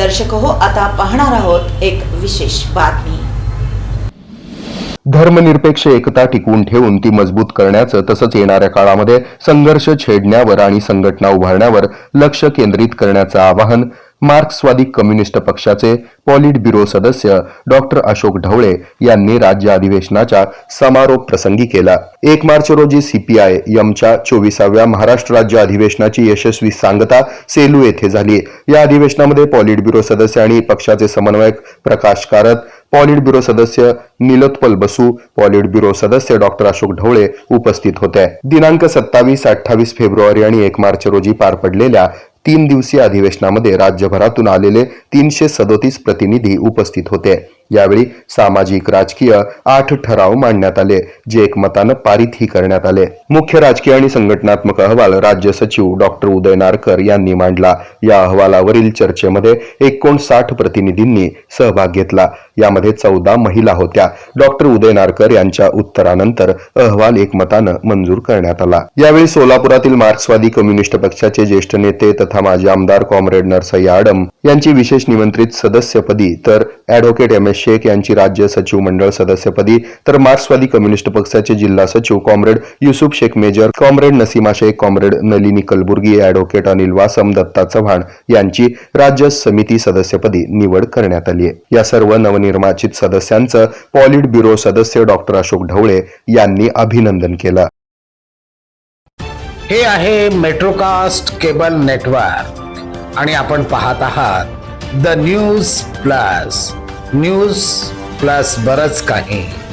दर्शक हो आता पाहणार आहोत एक विशेष बातमी. धर्मनिरपेक्ष एकता टिकवून ठेवून ती मजबूत करण्याचं तसंच येणाऱ्या काळामध्ये संघर्ष छेडण्यावर आणि संघटना उभारण्यावर लक्ष केंद्रित करण्याचं आवाहन मार्क्सवादी कम्युनिस्ट पक्षाचे पॉलिट ब्युरो सदस्य डॉक्टर अशोक ढवळे यांनी राज्य अधिवेशनाच्या समारोप प्रसंगी केला. एक मार्च रोजी सीपीआय यमच्या चोवीसाव्या महाराष्ट्र राज्य अधिवेशनाची यशस्वी सांगता सेलू येथे झाली. या अधिवेशनामध्ये पॉलिट ब्युरो सदस्य आणि पक्षाचे समन्वयक प्रकाश कारत पॉलिट ब्युरो सदस्य निलोत्पल बसू पॉलिट ब्युरो सदस्य डॉक्टर अशोक ढवळे उपस्थित होते. दिनांक सत्तावीस अठ्ठावीस फेब्रुवारी आणि एक मार्च रोजी पार पडलेल्या तीन दिवसीय अधिवेशनामध्ये राज्यभरातून आलेले तीनशे सदोतीस प्रतिनिधी उपस्थित होते. यावेळी सामाजिक राजकीय आठ ठराव मांडण्यात आले जे एकमतानं पारितही करण्यात आले. मुख्य राजकीय आणि संघटनात्मक अहवाल राज्य सचिव डॉक्टर उदय नारकर यांनी मांडला. या अहवालावरील चर्चेमध्ये एकोणसाठ प्रतिनिधींनी सहभाग घेतला. यामध्ये चौदा महिला होत्या. डॉक्टर उदय नारकर यांच्या उत्तरानंतर अहवाल एकमतानं मंजूर करण्यात आला. यावेळी सोलापुरातील मार्क्सवादी कम्युनिस्ट पक्षाचे ज्येष्ठ नेते तथा माजी आमदार कॉम्रेड नरसय्या आडम यांची विशेष निमंत्रित सदस्यपदी तर ॲडव्होकेट एम. एस. शेख यांची राज्य सचिव मंडळ सदस्यपदी तर मार्क्सवादी कम्युनिस्ट पक्षाचे जिल्हा सचिव comrade Yusuf Shaikh major comrade Nasima Shaikh comrade Nalini Kalburgi advocate Anil Vasam Datta Chavan यांची राज्य समिती सदस्यपदी निवड करण्यात आली आहे. या सर्व नवनिर्वाचित सदस्यांचं पॉलिट ब्युरो सदस्य डॉक्टर अशोक ढवळे यांनी अभिनंदन केलं. हे आहे मेट्रोकास्ट केबल नेटवर्क आणि आपण पाहत आहात the news plus. News plus बरच काही.